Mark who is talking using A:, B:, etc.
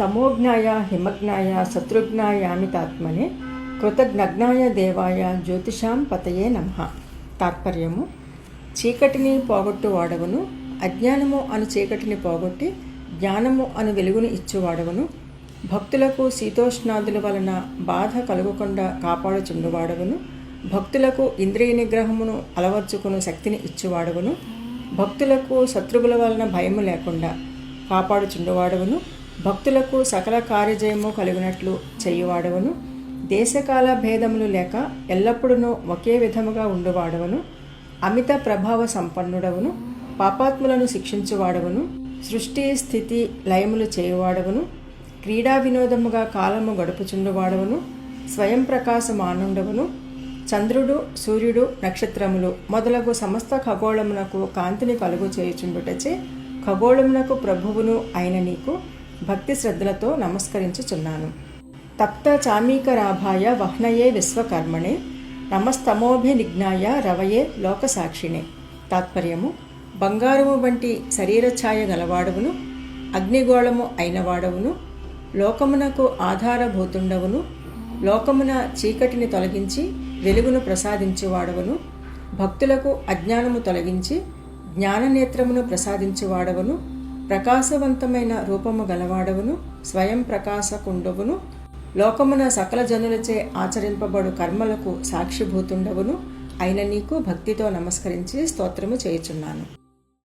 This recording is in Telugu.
A: తమోజ్ఞాయ హిమజ్ఞాయ శత్రుఘ్నాయామితాత్మనే కృతజ్ఞజ్ఞాయ దేవాయ జ్యోతిషాం పతయే నమ. తాత్పర్యము చీకటిని పోగొట్టు వాడవను అజ్ఞానము అను చీకటిని పోగొట్టి జ్ఞానము అను వెలుగును ఇచ్చువాడవను భక్తులకు శీతోష్ణాదుల వలన బాధ కలుగకుండా కాపాడుచుండువాడవను భక్తులకు ఇంద్రియ నిగ్రహమును అలవర్చుకుని శక్తిని ఇచ్చువాడవను భక్తులకు శత్రువుల వలన భయము లేకుండా కాపాడుచుండువాడవను భక్తులకు సకల కార్యజయము కలిగినట్లు చేయువాడవను. దేశకాల భేదములు లేక ఎల్లప్పుడూ ఒకే విధముగా ఉండువాడవను. అమిత ప్రభావ సంపన్నుడవును. పాపాత్ములను శిక్షించువాడవను. సృష్టి స్థితి లయములు చేయువాడవను. క్రీడా వినోదముగా కాలము గడుపుచుండువాడవను. స్వయం ప్రకాశమానుండవను. చంద్రుడు సూర్యుడు నక్షత్రములు మొదలగు సమస్త ఖగోళమునకు కాంతిని కలుగు చేయుచుండుటచే ఖగోళమునకు ప్రభువును అయిన నీకు భక్తి శ్రద్ధలతో నమస్కరించుచున్నాను. తప్త చామీకరాభాయ వహ్నయే విశ్వకర్మణే నమస్తమోభినిజ్ఞాయ రవయే లోకసాక్షిణే. తాత్పర్యము బంగారము వంటి శరీరఛాయ గలవాడవును అగ్నిగోళము అయినవాడవును లోకమునకు ఆధారభూతుండవును లోకమున చీకటిని తొలగించి వెలుగును ప్రసాదించువాడవును భక్తులకు అజ్ఞానము తొలగించి జ్ఞాననేత్రమును ప్రసాదించువాడవును ప్రకాశవంతమైన రూపము గలవాడవును స్వయం ప్రకాశకుండవును లోకమున సకల జనులచే ఆచరింపబడు కర్మలకు సాక్షిభూతుండవును. అయిన నీకు భక్తితో నమస్కరించి స్తోత్రము చేయుచున్నాను.